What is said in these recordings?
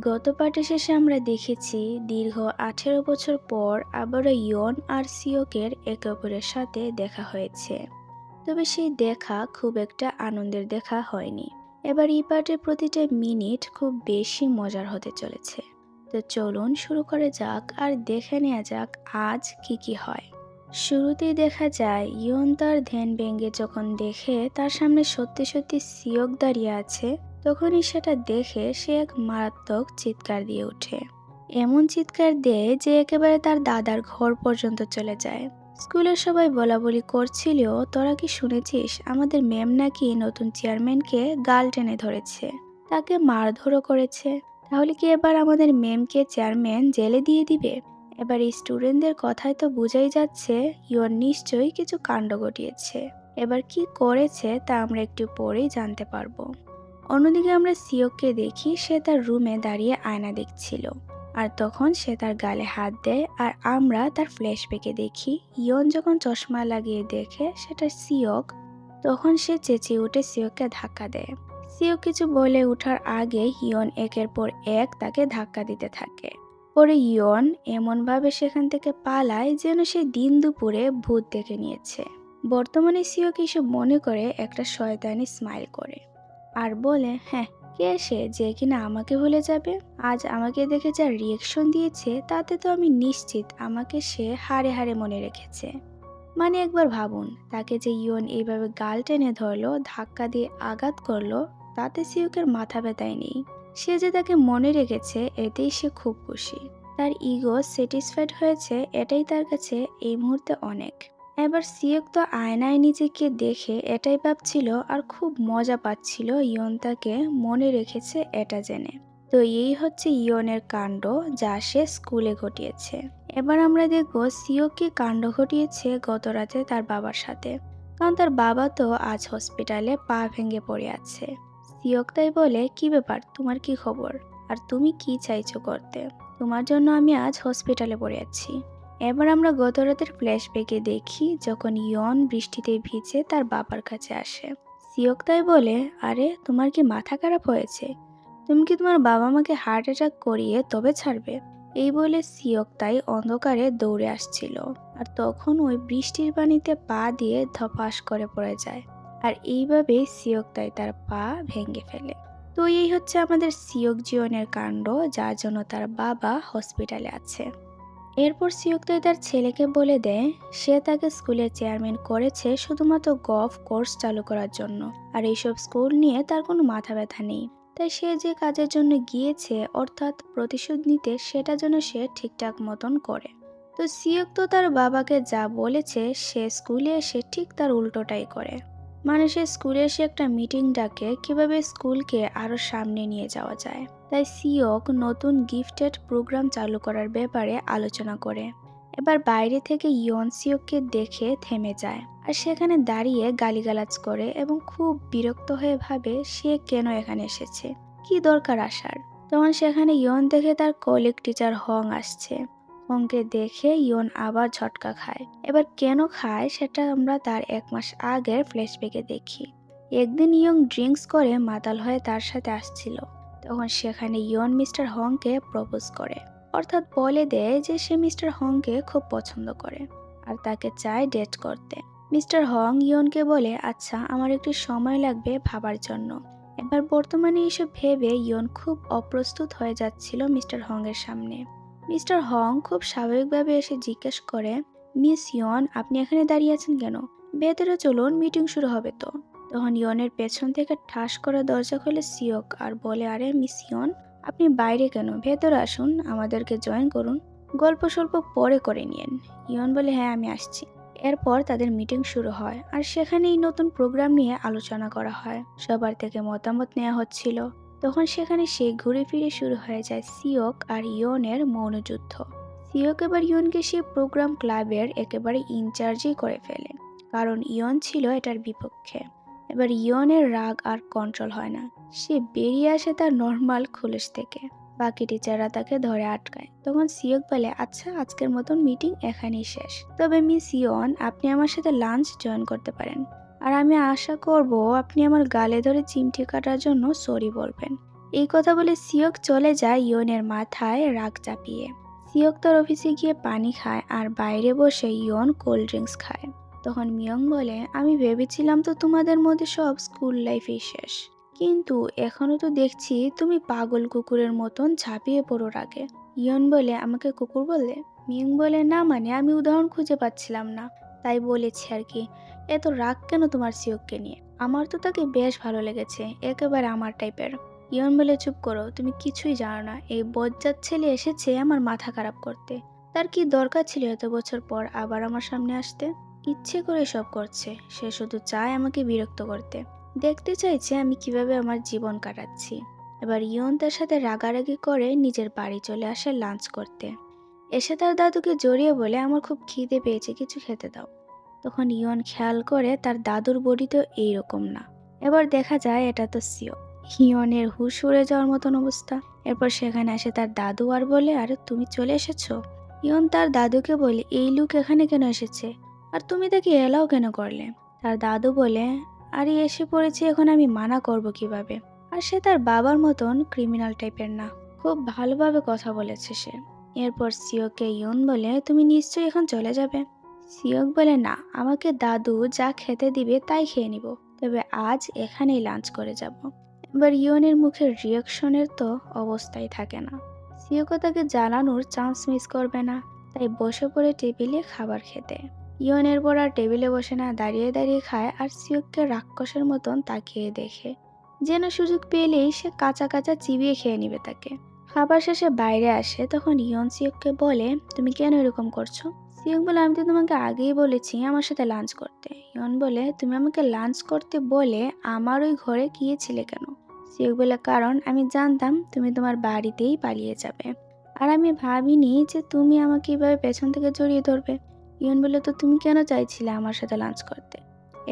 গত পাঠে শেষে আমরা দেখেছি দীর্ঘ আঠেরো বছর পর আবারও ইয়ন আর সিওকের একে অপরের সাথে দেখা হয়েছে। তবে সেই দেখা খুব একটা আনন্দের দেখা হয়নি। এবার এই পাঠের প্রতিটা মিনিট খুব বেশি মজার হতে চলেছে। তো চলুন শুরু করে যাক আর দেখে নেওয়া যাক আজ কি কি হয়। শুরুতেই দেখা যায়, ইয়ন তার ধ্যান ভেঙে যখন দেখে তার সামনে সত্যি সত্যি সিয়ক দাঁড়িয়ে আছে, তখনই সেটা দেখে সে এক মারাত্মক চিৎকার দিয়ে ওঠে। এমন চিৎকার দেয় যে একেবারে তার দাদার ঘর পর্যন্ত চলে যায়। স্কুলের সবাই বলা বলি করছিল তোরা কি শুনেছিস? আমাদের ম্যাম নাকি নতুন চেয়ারম্যানকে গাল টেনে ধরেছে। তাকে মারধরও করেছে। তাহলে কি এবার আমাদের ম্যামকে চেয়ারম্যান জেলে দিয়ে দিবে? এবার এই স্টুডেন্টদের কথায় তো বোঝাই যাচ্ছে ইয়ন নিশ্চয়ই কিছু কাণ্ড ঘটিয়েছে। এবার কি করেছে তা আমরা একটু পরেই জানতে পারব। অন্যদিকে আমরা সিওককে দেখি, সে তার রুমে দাঁড়িয়ে আয়না দেখছিল। আর তখন সে তার গালে হাত দেয় আর আমরা তার ফ্ল্যাশব্যাকে দেখি ইয়ন যখন চশমা লাগিয়ে দেখে সেটা সিওক, তখন সে চেঁচিয়ে উঠে সিওককে ধাক্কা দেয়। সিওক কিছু বলে ওঠার আগে ইয়ন একের পর এক তাকে ধাক্কা দিতে থাকে। পরে ইয়ন এমনভাবে সেখান থেকে পালায় যেন সে দিন দুপুরে ভূত দেখে নিয়েছে। বর্তমানে সিওক এসব মনে করে একটা শয়তানি স্মাইল করে। আর বলে হ্যাঁ কে সে যে কিনা আমাকে ভুলে যাবে? আজ আমাকে দেখে যা রিয়েকশন দিয়েছে, তাতে তো আমি নিশ্চিত আমাকে সে হারে হারে মনে রেখেছে। মানে একবার ভাবুন, তাকে যে ইয়ন এইভাবে গাল টেনে ধরলো, ধাক্কা দিয়ে আঘাত করল, তাতে সিউকের মাথা ব্যথায় নেই। সে যে তাকে মনে রেখেছে, এতেই সে খুব খুশি। তার ইগো স্যাটিসফাইড হয়েছে, এটাই তার কাছে এই মুহূর্তে অনেক। এবার সিয়ক তো আয়নায় নিজেকে দেখে এটাই ভাবছিল আর খুব মজা পাচ্ছিল ইয়ন তাকে মনে রেখেছে এটা জেনে। তো এই হচ্ছে ইয়নের কাণ্ড যা সে স্কুলে ঘটিয়েছে। এবার আমরা দেখব সিয়ক কি কাণ্ড ঘটিয়েছে গত রাতে তার বাবার সাথে। কারণ তার বাবা তো আজ হসপিটালে পা ভেঙে পড়ে আছে। সিয়ক তাই বলে, কি ব্যাপার? তোমার কি খবর? আর তুমি কি চাইছো করতে? তোমার জন্য আমি আজ হসপিটালে পড়ে আছি। এবার আমরা গত রাতের ফ্ল্যাশব্যাকে দেখি যখন ইয়ন বৃষ্টিতে ভিজে তার বাবার কাছে আসে। সিয়ক তাই বলে, আরে, তোমার কি মাথা খারাপ হয়েছে? তুমি কি তোমার বাবা মাকে হার্ট অ্যাটাক করিয়ে তবে ছাড়বে? এই বলে সিয়ক তাই অন্ধকারে দৌড়ে আসছিল। আর তখন ওই বৃষ্টির পানিতে পা দিয়ে ধপাস করে পড়ে যায়। আর এইভাবেই সিয়ক তাই তার পা ভেঙে ফেলে। তো এই হচ্ছে আমাদের সিয়ক জীবনের কাণ্ড, যার জন্য তার বাবা হসপিটালে আছে। এরপর সিয়ক্তই তার ছেলেকে বলে দেয়, সে তাকে স্কুলের চেয়ারম্যান করেছে শুধুমাত্র গফ কোর্স চালু করার জন্য। আর এইসব স্কুল নিয়ে তার কোনো মাথা ব্যথা নেই। তাই সে যে কাজের জন্য গিয়েছে, অর্থাৎ প্রতিশোধ নিতে, সেটা যেন সে ঠিকঠাক মতন করে। তো সিয়ক তো তার বাবাকে যা বলেছে, সে স্কুলে এসে ঠিক তার উল্টোটাই করে। মানে সে স্কুলে এসে একটা মিটিং ডাকে কীভাবে স্কুলকে আরও সামনে নিয়ে যাওয়া যায়। তাই সিওক নতুন গিফটেড প্রোগ্রাম চালু করার ব্যাপারে আলোচনা করে। এবার বাইরে থেকে ইয়ন সিওককে দেখে থেমে যায় আর সেখানে দাঁড়িয়ে গালিগালাজ করে এবং খুব বিরক্ত হয়ে ভাবে, সে কেন এখানে এসেছে? কি দরকার আসার? তখন সেখানে ইয়ন দেখে তার কলিগ টিচার হং আসছে। হংকে দেখে ইয়ন আবার ঝটকা খায়। এবার কেন খায় সেটা আমরা তার এক মাস আগের ফ্ল্যাশব্যাকে দেখি। একদিন ইয়ং ড্রিঙ্কস করে মাতাল হয়ে তার সাথে আসছিল। তখন সেখানে ইয়ন মিস্টার হংকে প্রপোজ করে। অর্থাৎ বলে দেয় যে সে মিস্টার হংকে খুব পছন্দ করে আর তাকে চায় ডেট করতে। মিস্টার হং ইয়নকে বলে আচ্ছা আমার একটু সময় লাগবে ভাবার জন্য। এবার বর্তমানে এসব ভেবে ইয়ন খুব অপ্রস্তুত হয়ে যাচ্ছিল মিস্টার হংয়ের সামনে। মিস্টার হং খুব স্বাভাবিকভাবে এসে জিজ্ঞেস করে, মিস ইয়ন, আপনি এখানে দাঁড়িয়ে আছেন কেন? ভেতরে চলুন, মিটিং শুরু হবে তো। তখন ইয়নের পেছন থেকে ঠাস করে দরজা খুলে সিওক আর বলে, আরে মিস ইয়ন, আপনি বাইরে কেন? ভেতরে আসুন, আমাদেরকে জয়েন করুন। গল্প স্বল্প পরে করে নিয়েন। ইয়ন বলে হ্যাঁ আমি আসছি। এরপর তাদের মিটিং শুরু হয় আর সেখানেই নতুন প্রোগ্রাম নিয়ে আলোচনা করা হয়। সবার থেকে মতামত নেওয়া হচ্ছিল। তখন সেখানে সে ঘুরে ফিরে শুরু হয়ে যায় সিওক আর ইয়নের মৌনযুদ্ধ। সিওক এবার ইয়নকে সে প্রোগ্রাম ক্লাবের একেবারে ইনচার্জই করে ফেলে, কারণ ইয়ন ছিল এটার বিপক্ষে। এবার ইয়নের রাগ আর কন্ট্রোল হয় না, সে বেরিয়ে আসে তার নর্মাল খুলস থেকে। বাকি টিচাররা তাকে ধরে আটকায়। তখন সিয়ক বলে আচ্ছা আজকের মতন মিটিং এখানেই শেষ। তবে মিস ইয়ন, আপনি আমার সাথে লাঞ্চ জয়েন করতে পারেন। আর আমি আশা করব আপনি আমার গালে ধরে চিমটি কাটার জন্য সরি বলবেন। এই কথা বলে সিয়ক চলে যায় ইয়নের মাথায় রাগ চাপিয়ে। সিয়ক তার অফিসে গিয়ে পানি খায় আর বাইরে বসে ইয়ন কোল্ড ড্রিঙ্কস খায়। তখন মিয়ং বলে, আমি ভেবেছিলাম তো তোমাদের মধ্যে সব স্কুল লাইফেই শেষ। কিন্তু এখনও তো দেখছি তুমি পাগল কুকুরের মতন ঝাঁপিয়ে পড়ো রাগে ইয়ন বলে, আমাকে কুকুর বললে? মিয়ং বলে, না মানে আমি উদাহরণ খুঁজে পাচ্ছিলাম না। তাই বলেছি আর কি, এত রাগ কেন তোমার সিয়ককে নিয়ে? আমার তো তাকে বেশ ভালো লেগেছে, একেবারে আমার টাইপের। ইয়ন বলে, চুপ করো, তুমি কিছুই জানো না, এই বজ্জাত ছেলে এসেছে আমার মাথা খারাপ করতে। তার কি দরকার ছিল এত বছর পর আবার আমার সামনে আসতে? ইচ্ছে করে সব করছে, সে শুধু চায় আমাকে বিরক্ত করতে। দেখতে চাইছে আমি কীভাবে আমার জীবন কাটাচ্ছি। এবার ইয়ন তার সাথে রাগারাগি করে নিজের বাড়ি চলে আসে লাঞ্চ করতে। এসে তার দাদুকে জড়িয়ে বলে, আমার খুব খিদে পেয়েছে, কিছু খেতে দাও। তখন ইয়ন খেয়াল করে তার দাদুর বডি তো এইরকম না। এবার দেখা যায় এটা তো সিও হিয়নের হুশ উড়ে যাওয়ার মতন অবস্থা। এরপর সেখানে আসে তার দাদু আর বলে, আরে, তুমি চলে এসেছ? ইয়ন তার দাদুকে বলে, এই লুক এখানে কেন এসেছে? আর তুমি তাকে এলাও কেন করলে? তার দাদু বলে, আরে, এসে পড়েছি, এখন আমি মানা করব কীভাবে? আর সে তার বাবার মতন ক্রিমিনাল টাইপের না। খুব ভালোভাবে কথা বলেছে সে। এরপর সিওকে ইয়ন বলে, তুমি নিশ্চয়ই এখন চলে যাবে? সিয়ক বলে, না, আমাকে দাদু যা খেতে দিবে তাই খেয়ে নিব। তবে আজ এখানেই লাঞ্চ করে যাব। এবার ইয়নের মুখের রিয়াকশনের তো অবস্থাই থাকে না। সিয়কও তাকে জানানোর চান্স মিস করবে না, তাই বসে পড়ে টেবিলে খাবার খেতে। ইয়নের পর আর টেবিলে বসে না, দাঁড়িয়ে দাঁড়িয়ে খায় আর সিয়ককে রাক্ষসের মতন তাকিয়ে দেখে। যেন সুযোগ পেলেই সে কাঁচা কাঁচা চিবিয়ে খেয়ে নিবে তাকে। খাবার শেষে বাইরে আসে, তখন ইয়ন সিয়ককে বলে, তুমি কেন এরকম করছ? সিয়ক বলে, আমি তো তোমাকে আগেই বলেছি আমার সাথে লাঞ্চ করতে। ইয়ন বলে, তুমি আমাকে লাঞ্চ করতে বলে আমার ওই ঘরে গিয়েছিলে কেন? সিয়ক বলে, কারণ আমি জানতাম তুমি তোমার বাড়িতেই পালিয়ে যাবে। আর আমি ভাবিনি যে তুমি আমাকে এইভাবে পেছন থেকে জড়িয়ে ধরবে। ইয়ন বলে, তো তুমি কেন চাইছিলে আমার সাথে লাঞ্চ করতে?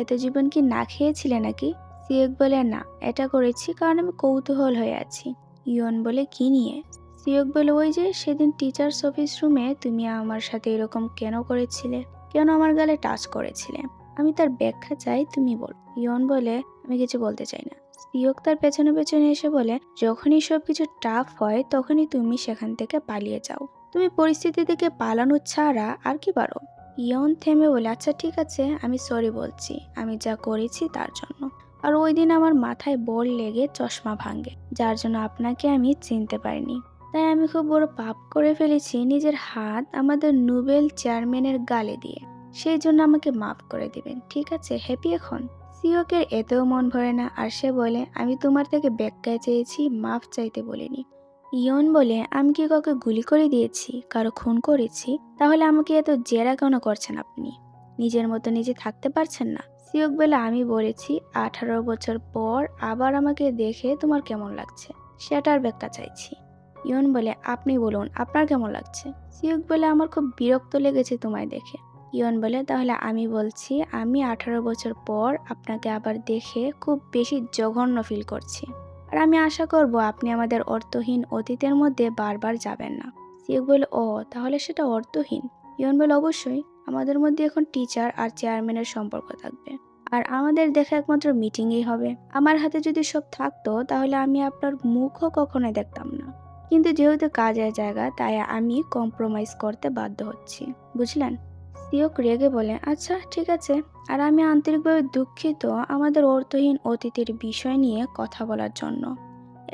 এত জীবন কি না খেয়েছিলে নাকি? সিয়ক বলে, না, এটা করেছি কারণ আমি কৌতূহল হয়ে আছি। ইয়ন বলে, কি নিয়ে? সিয়ক বলে, ওই যে সেদিন টিচার্স অফিস রুমে তুমি আমার সাথে এরকম কেন করেছিলে? কেন আমার গালে টাচ করেছিলে? আমি তার ব্যাখ্যা চাই, তুমি বল। ইয়ন বলে, আমি কিছু বলতে চাই না। সিয়ক তার পেছনে পেছনে এসে বলে, যখনই সব কিছু টাফ হয়, তখনই তুমি সেখান থেকে পালিয়ে যাও। তুমি পরিস্থিতি থেকে পালানো ছাড়া আর কি পারো? ইয়ন থেমে বলে আচ্ছা ঠিক আছে, আমি সরি বলছি। আমি যা করেছি তার জন্য। আর ওই দিন আমার মাথায় বল লেগে চশমা ভাঙে, যার জন্য আপনাকে আমি চিনতে পারিনি। তাই আমি খুব বড় পাপ করে ফেলেছি নিজের হাত আমাদের নোবেল চেয়ারম্যানের গালে দিয়ে। সেই জন্য আমাকে মাফ করে দিবেন, ঠিক আছে? হ্যাপি এখন? সিওকের এতেও মন ভরে না, আর সে বলে, আমি তোমার থেকে ব্যাখ্যায় চেয়েছি, মাফ চাইতে বলিনি। ইয়ন বলে, আমি কি কাউকে গুলি করে দিয়েছি? কারও খুন করেছি? তাহলে আমাকে এত জেরা কেন করছেন আপনি? নিজের মতো নিজে থাকতে পারছেন না। সিওক বলে আমি বলেছি, আঠারো বছর পর আবার আমাকে দেখে তোমার কেমন লাগছে? সেটার ব্যাখ্যা চাইছি। ইয়ন বলে, আপনি বলুন, আপনার কেমন লাগছে? সিওক বলে আমার খুব বিরক্ত লেগেছে তোমায় দেখে। ইয়ন বলে, তাহলে আমি বলছি, আমি আঠারো বছর পর আপনাকে আবার দেখে খুব বেশি জঘন্য ফিল করছি। আর আমি আশা করব আপনি আমাদের অর্থহীন অতীতের মধ্যে বারবার যাবেন না। সিওক বলে, ও, তাহলে সেটা অর্থহীন? ইয়ন বলে, অবশ্যই। আমাদের মধ্যে এখন টিচার আর চেয়ারম্যানের সম্পর্ক থাকবে। আর আমাদের দেখা একমাত্র মিটিংই হবে। আমার হাতে যদি সব থাকতো, তাহলে আমি আপনার মুখও কখনোই দেখতাম না। কিন্তু যেহেতু কাজের জায়গা, তাই আমি কম্প্রোমাইজ করতে বাধ্য হচ্ছি। বুঝলেন? সিওক রেগে বলে আচ্ছা ঠিক আছে। আর আমি আন্তরিকভাবে দুঃখিত আমাদের অর্থহীন অতীতের বিষয় নিয়ে কথা বলার জন্য।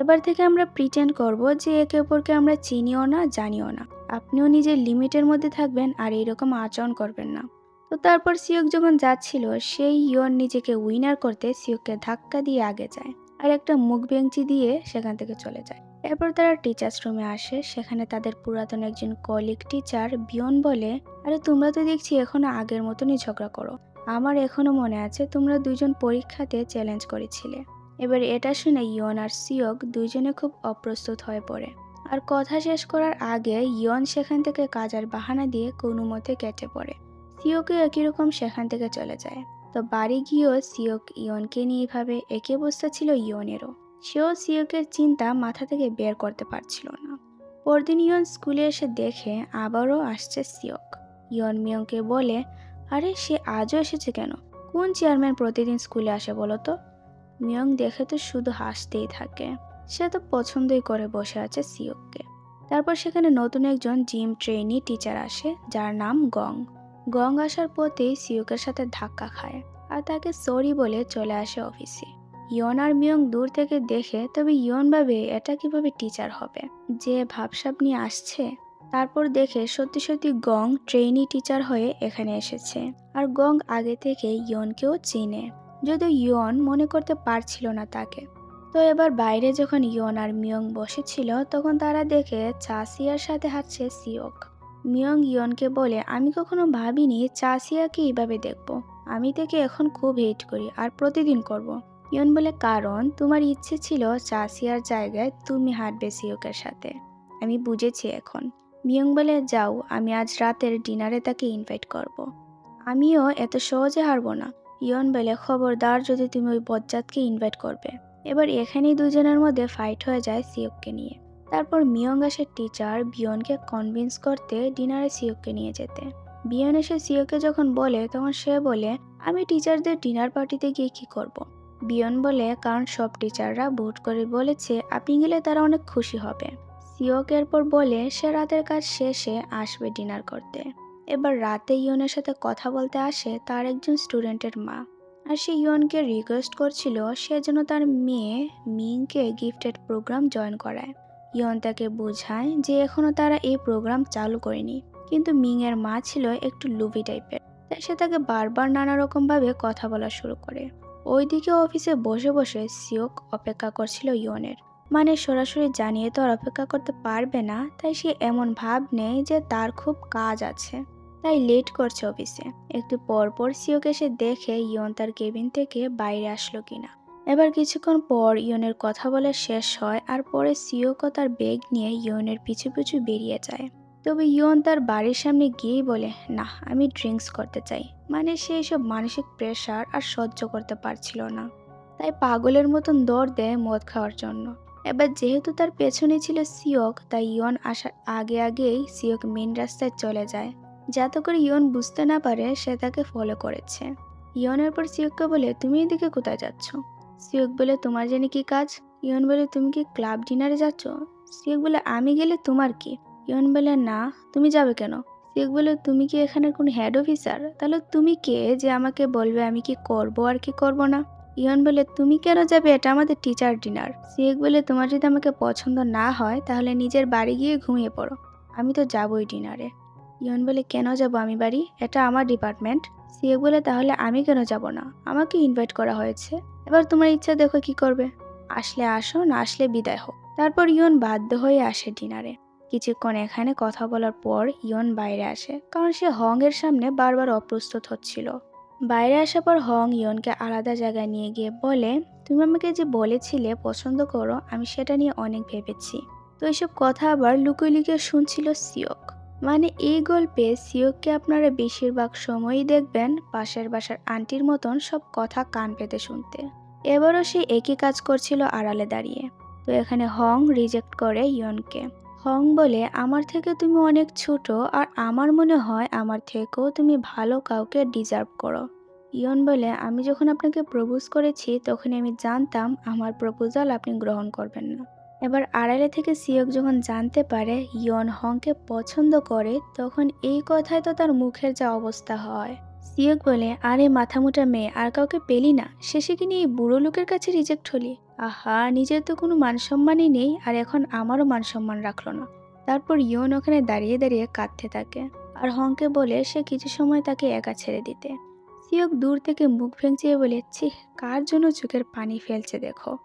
এবার থেকে আমরা প্রিটেন্ড করব যে একে অপরকে আমরা চিনিও না, জানিও না। আপনিও নিজের লিমিটের মধ্যে থাকবেন আর এইরকম আচরণ করবেন না। তো তারপর সিওক যখন যাচ্ছিল, সেই ইয়ন নিজেকে উইনার করতে সিওককে ধাক্কা দিয়ে আগে যায় আর একটা মুখ বেঞ্চি দিয়ে সেখান থেকে চলে যায়। এরপর তারা টিচার্স রুমে আসে, সেখানে তাদের পুরাতন একজন কলিগ টিচার বিয়ন বলে, আরে তোমরা তো দেখছি এখনও আগের মতনই ঝগড়া করো। আমার এখনও মনে আছে তোমরা দুজন পরীক্ষাতে চ্যালেঞ্জ করেছিলে। এবার এটা শুনে ইয়ন আর সিয়ক দুজনে খুব অপ্রস্তুত হয়ে পড়ে। আর কথা শেষ করার আগে ইয়ন সেখান থেকে কাজার বাহানা দিয়ে কোনো মতে কেটে পড়ে। সিওকে একই রকম সেখান থেকে চলে যায়। তো বাড়ি গিয়েও সিওক ইয়নকে নিয়ে ভাবে, একই অবস্থা ছিল ইয়নেরও। সেও সিওকের চিন্তা মাথা থেকে বের করতে পারছিল না। পরদিন ইয়ন স্কুলে এসে দেখে আবারও আসছে সিওক ইয়ন মিয়ংকে বলে, আরে, সে আজও এসেছে কেন? কোন চেয়ারম্যান প্রতিদিন স্কুলে আসে বলো তো? মিয়ং দেখে তো শুধু হাসতেই থাকে। সে তো পছন্দই করে বসে আছে সিওককে। তারপর সেখানে নতুন একজন জিম ট্রেনি টিচার আসে, যার নাম গং। গং আসার পথেই সিওকের সাথে ধাক্কা খায় আর তাকে সরি বলে চলে আসে অফিসে। ইয়ন আর মিয়ং দূর থেকে দেখে, তবে ইয়ন ভাবে এটা কীভাবে টিচার হবে? যে ভাবসাব নিয়ে আসছে? তারপর দেখে সত্যি সত্যি গং ট্রেনি টিচার হয়ে এখানে এসেছে। আর গং আগে থেকে ইয়নকেও চিনে। যদিও ইয়ন মনে করতে পারছিল না তাকে। তো এবার বাইরে যখন ইয়ন আর মিয়ং বসেছিল, তখন তারা দেখে চাষিয়ার সাথে হাঁটছে সিওক মিয়ং ইয়নকে বলে, আমি কখনো ভাবিনি চাষিয়াকে এইভাবে দেখব। আমি থেকে এখন খুব হেট করি আর প্রতিদিন করব। ইয়ন বলে, কারণ তোমার ইচ্ছে ছিল চাষিয়ার জায়গায় তুমি হাঁটবে সিওকের সাথে। আমি বুঝেছি এখন। মিয়ং বলে, যাও, আমি আজ রাতের ডিনারে তাকে ইনভাইট করব। আমিও এত সহজে হারবো না। ইয়ন বলে খবরদার যদি তুমি ওই বজ্জাতকে ইনভাইট করবে। এবার এখানেই দুজনের মধ্যে ফাইট হয়ে যায় সিওককে নিয়ে। তারপর মিয়ং আসে টিচার বিয়নকে কনভিন্স করতে ডিনারে সিওককে নিয়ে যেতে। বিয়ন এসে সিওকে যখন বলে, তখন সে বলে, আমি টিচারদের ডিনার পার্টিতে গিয়ে কি করব। বিয়ন বলে, কারণ সব টিচাররা ভোট করে বলেছে, আপনি গেলে তারা অনেক খুশি হবে। সিওক এরপর বলে, সে রাতের কাজ শেষে আসবে ডিনার করতে। এবার রাতে ইয়নের সাথে কথা বলতে আসে তার একজন স্টুডেন্টের মা। আর সে ইয়নকে রিকোয়েস্ট করছিল সে যেন তার মেয়ে মিংকে গিফটেড প্রোগ্রাম জয়েন করায়। ইয়ন তাকে বোঝায় যে এখনও তারা এই প্রোগ্রাম চালু করেনি। কিন্তু মিং এর মা ছিল একটু লুভি টাইপের। তাই সে তাকে বারবার নানা রকমভাবে কথা বলা শুরু করে। ওইদিকে অফিসে বসে বসে সিওক অপেক্ষা করছিল ইয়নের। মানে সরাসরি জানিয়ে তো আর অপেক্ষা করতে পারবে না, তাই সে এমন ভাব নেই যে তার খুব কাজ আছে। তাই লেট করছে অফিসে। একটু পরপর পর সিওক এসে দেখে ইয়ন তার কেবিন থেকে বাইরে আসলো কিনা। এবার কিছুক্ষণ পর ইয়নের কথা বলে শেষ হয় আর পরে সিওকও তার ব্যাগ নিয়ে ইয়নের পিছু পিছু বেরিয়ে যায়। তবে ইয়ন তার বাড়ির সামনে গিয়েই বলে, না, আমি ড্রিঙ্কস করতে চাই। মানে সে সব মানসিক প্রেশার আর সহ্য করতে পারছিল না। তাই পাগলের মতন দৌড় দেয় মদ খাওয়ার জন্য। এবার যেহেতু তার পেছনে ছিল সিওক, তাই ইয়ন আসার আগে আগেই সিওক মেন রাস্তায় চলে যায়। যাতে করে ইয়ন বুঝতে না পারে সে তাকে ফলো করেছে। ইয়নের পর সিওককে বলে, তুমি এদিকে কোথায় যাচ্ছ? সিওক বলে, তোমার জানি কি কাজ? ইয়ন বলে, তুমি কি ক্লাব ডিনারে যাচ্ছ? সিওক বলে, আমি গেলে তোমার কি? ইয়ন বলে, না, তুমি যাবে কেন? সিওক বলে, তুমি কি এখানে কোন হেড অফিসার তাহলে তুমি কে যে আমাকে বলবে আমি কি করব আর কি করব না? ইয়ন বলে, তুমি কেন যাবে? এটা আমাদের টিচার ডিনার সিওক বলে, তোমার যদি আমাকে পছন্দ না হয়, তাহলে নিজের বাড়ি গিয়ে ঘুমিয়ে পড়ো। আমি তো যাবই ডিনারে। ইয়ন বলে, কেন যাব আমি বাড়ি? এটা আমার ডিপার্টমেন্ট সিএ বলে, তাহলে আমি কেন যাব না? আমাকে ইনভাইট করা হয়েছে। এবার তোমার ইচ্ছা দেখো কি করবে। আসলে আসো, না আসলে বিদায় হোক। তারপর ইয়ন বাধ্য হয়ে আসে ডিনারে। কিছুক্ষণ এখানে কথা বলার পর ইয়ন বাইরে আসে, কারণ সে হং এর সামনে বারবার অপ্রস্তুত হচ্ছিল। বাইরে আসার পর হং ইয়নকে আলাদা জায়গায় নিয়ে গিয়ে বলে, তুমি আমাকে যে বলেছিলে পছন্দ করো, আমি সেটা নিয়ে অনেক ভেবেছি। তো এইসব কথা আবার লুকিয়ে লুকিয়ে শুনছিল সিওক। মানে এই গল্পে সিওককে আপনারা বেশিরভাগ সময়ই দেখবেন পাশের বাসার আন্টির মতন সব কথা কান পেতে শুনতে। এবারও সে একই কাজ করছিল আড়ালে দাঁড়িয়ে। তো এখানে হং রিজেক্ট করে ইয়নকে। হং বলে, আমার থেকে তুমি অনেক ছোট আর আমার মনে হয় আমার থেকেও তুমি ভালো কাউকে ডিজার্ভ করো। ইয়ন বলে, আমি যখন আপনাকে প্রপোজ করেছি তখন আমি জানতাম আমার প্রপোজাল আপনি গ্রহণ করবেন না। এবার আড়ালে থেকে সিওক যখন জানতে পারে ইয়ন হংকে পছন্দ করে, তখন এই কথায় তো তার মুখের যা অবস্থা হয়। সিওক বলে, আরে, মাথামোটা মেয়ে, আর কাউকে পেলি না? শেষে কি এই বুড়ো লোকের কাছে রিজেক্ট হলি? আহা, নিজের তো কোনো মান সম্মানই নেই, আর এখন আমারও মান সম্মান রাখল না। তারপর ইয়ন ওখানে দাঁড়িয়ে দাঁড়িয়ে কাঁদতে থাকে আর হংকে বলে, সে কিছু সময় তাকে একা ছেড়ে দিতে। সিওক দূর থেকে মুখ ভেঙচিয়ে বলে, ছি, কার জন্য চোখের পানি ফেলছে দেখো?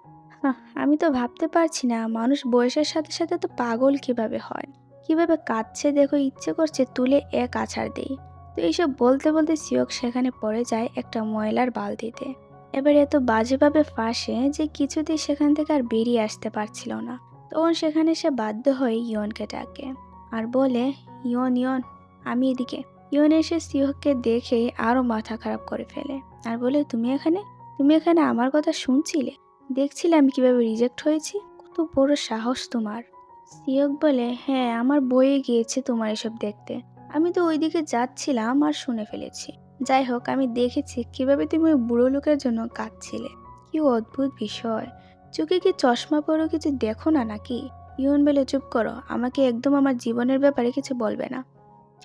আমি তো ভাবতে পারছি না, মানুষ বয়সের সাথে সাথে তো পাগল কীভাবে হয়? কীভাবে কাঁদছে দেখো, ইচ্ছে করছে তুলে এক আছাড় দেই। তো এইসব বলতে বলতে সিওক সেখানে পড়ে যায় একটা ময়লার বালতিতে। এবার এত বাজেভাবে ফাঁসে যে কিছুতেই সেখান থেকে আর বেরিয়ে আসতে পারছিল না। তখন সেখানে সে বাধ্য হয়ে ইয়নকে ডাকে আর বলে, ইয়ন ইয়ন, আমি এদিকে। ইয়ন এসে সিওককে দেখে আরও মাথা খারাপ করে ফেলে। আর বলে, তুমি এখানে? তুমি এখানে আমার কথা শুনছিলে? দেখছিলে আমি কীভাবে রিজেক্ট হয়েছি। কত বড় সাহস তোমার। সিয়ক বলে হ্যাঁ আমার বইয়ে গিয়েছে তোমার এসব দেখতে। আমি তো ওইদিকে যাচ্ছিলাম আর শুনে ফেলেছি। যাই হোক, আমি দেখেছি কীভাবে তুমি ওই বুড়ো লোকের জন্য কাঁদছিলে। কি অদ্ভুত বিষয়। চোখে কি চশমা পরেও কিছু দেখো না নাকি? ইয়ন বলে, চুপ করো, আমাকে একদম আমার জীবনের ব্যাপারে কিছু বলবে না।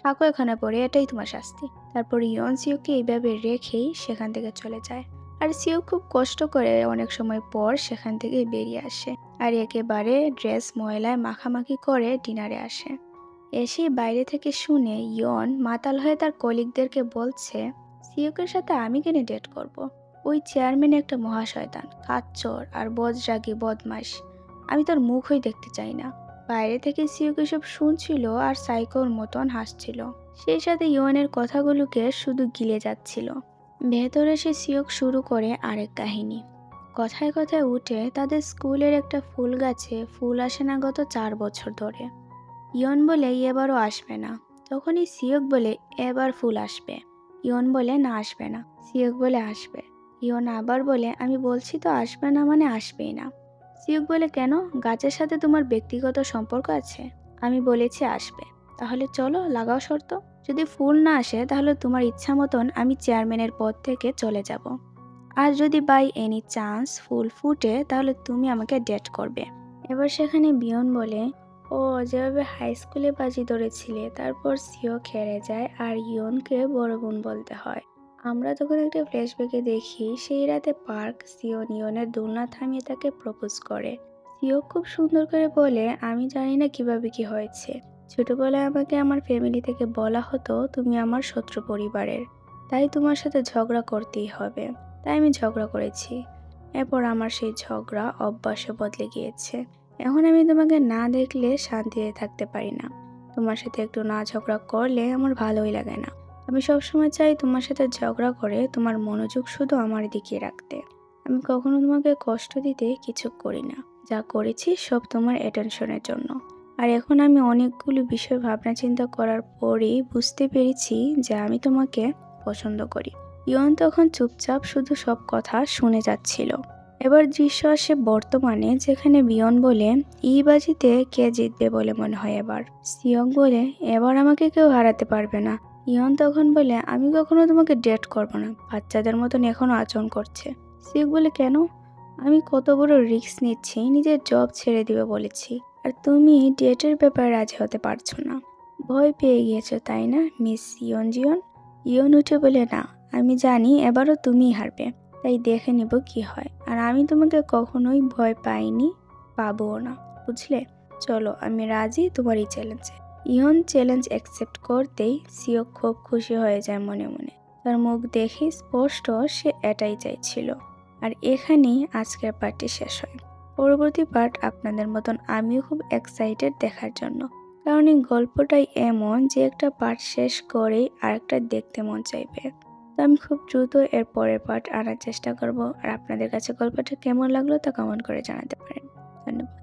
থাকো এখানে পড়ে, এটাই তোমার শাস্তি। তারপর ইয়ন সিওকে এইভাবে রেখেই সেখান থেকে চলে যায়। আর সিও খুব কষ্ট করে অনেক সময় পর সেখান থেকে বেরিয়ে আসে আর একেবারে ড্রেস ময়লায় মাখামাখি করে ডিনারে আসে। এসে বাইরে থেকে শুনে ইয়ন মাতাল হয়ে তার কলিগদেরকে বলছে, সিওকের সাথে আমি কেন ডেট করব। ওই চেয়ারম্যান একটা মহাশয়তান, কাচ্চর আর বজরাগি বদমাস আমি তোর মুখই দেখতে চাই না। বাইরে থেকে সিওকে সব শুনছিল আর সাইকোর মতন হাসছিল। সেই সাথে ইয়নের কথাগুলোকে শুধু গিলে যাচ্ছিল। ভেতরে সে সিওক শুরু করে আরেক কাহিনী। কথায় কথায় উঠে তাদের স্কুলের একটা ফুল গাছে ফুল আসে না গত চার বছর ধরে। ইয়ন বলে, এবারও আসবে না। তখনই সিয়ক বলে, এবার ফুল আসবে। ইয়ন বলে, না, আসবে না। সিয়ক বলে, আসবে। ইয়ন আবার বলে, আমি বলছি তো আসবে না মানে আসবেই না। সিয়ক বলে, কেন? গাছের সাথে তোমার ব্যক্তিগত সম্পর্ক আছে? আমি বলেছি আসবে। তাহলে চলো, লাগাও শর্ত। যদি ফুল না আসে, তাহলে তোমার ইচ্ছা মতন আমি চেয়ারম্যানের পদ থেকে চলে যাব। আর যদি বাই এনি চান্স ফুল ফুটে, তাহলে তুমি আমাকে ডেট করবে। এবার সেখানে বিয়ন বলে, ও, যেভাবে হাই স্কুলে বাজি ধরেছিলে, তারপর সিও খেরে যায়, আর ইয়নকে বড় বোন বলতে হয়। আমরা তখন একটা ফ্ল্যাশব্যাকে দেখি, সেই রাতে পার্ক সিও নিয়নের দোলনা থামিয়ে তাকে প্রপোজ করে। সিও খুব সুন্দর করে বলে, আমি জানি না কীভাবে কি হয়েছে। ছোটবেলায় আমাকে আমার ফ্যামিলি থেকে বলা হতো, তুমি আমার শত্রু পরিবারের। তাই তোমার সাথে ঝগড়া করতেই হবে। তাই আমি ঝগড়া করেছি। এরপর আমার সেই ঝগড়া অভ্যাসে বদলে গিয়েছে। এখন আমি তোমাকে না দেখলে শান্তিতে থাকতে পারি না। তোমার সাথে একটু না ঝগড়া করলে আমার ভালোই লাগে না। আমি সবসময় চাই তোমার সাথে ঝগড়া করে তোমার মনোযোগ শুধু আমার দিকে রাখতে। আমি কখনো তোমাকে কষ্ট দিতে কিছু করি না। যা করেছি সব তোমার অ্যাটেনশনের জন্য। আর এখন আমি অনেকগুলো বিষয় ভাবনা চিন্তা করার পরেই বুঝতে পেরেছি যে আমি তোমাকে পছন্দ করি। ইয়ন তখন চুপচাপ শুধু সব কথা শুনে যাচ্ছিল। এবার দৃশ্য আসে বর্তমানে যেখানে বিয়ন বলে ই বাজিতে কে জিতবে বলে মনে হয় এবার? সিয়ং বলে, এবার আমাকে কেউ হারাতে পারবে না। ইয়ন তখন বলে, আমি কখনো তোমাকে ডেট করব না। বাচ্চাদের মতন এখনও আচরণ করছে। সিয়ক বলে, কেন? আমি কত বড় রিস্ক নিচ্ছি, নিজের জব ছেড়ে দিবে বলেছি। আর তুমি ডেটের ব্যাপারে রাজি হতে পারছ না। ভয় পেয়ে গিয়েছো, তাই না, মিস ইয়ন জিয়ন ইয়ন উঠে বলে, না, আমি জানি, এবারও তুমিই হারবে। তাই দেখে নিব কি হয়। আর আমি তোমাকে কখনোই ভয় পাইনি, পাবও না, বুঝলে? চলো, আমি রাজি তোমার এই চ্যালেঞ্জে ইয়ন চ্যালেঞ্জ অ্যাকসেপ্ট করতেই সিও খুব খুশি হয়ে যায় মনে মনে। তার মুখ দেখে স্পষ্ট সে এটাই চাইছিল। আর এখানেই আজকের পার্টি শেষ হয়। পরবর্তী পার্ট আপনাদের মতন আমিও খুব এক্সাইটেড দেখার জন্য। কারণ এই গল্পটাই এমন যে একটা পার্ট শেষ করেই আরেকটা দেখতে মন চাইবে। তো আমি খুব দ্রুত এর পরের পার্ট আনার চেষ্টা করব। আর আপনাদের কাছে গল্পটা কেমন লাগল তা কমেন্ট করে জানাতে পারেন। ধন্যবাদ।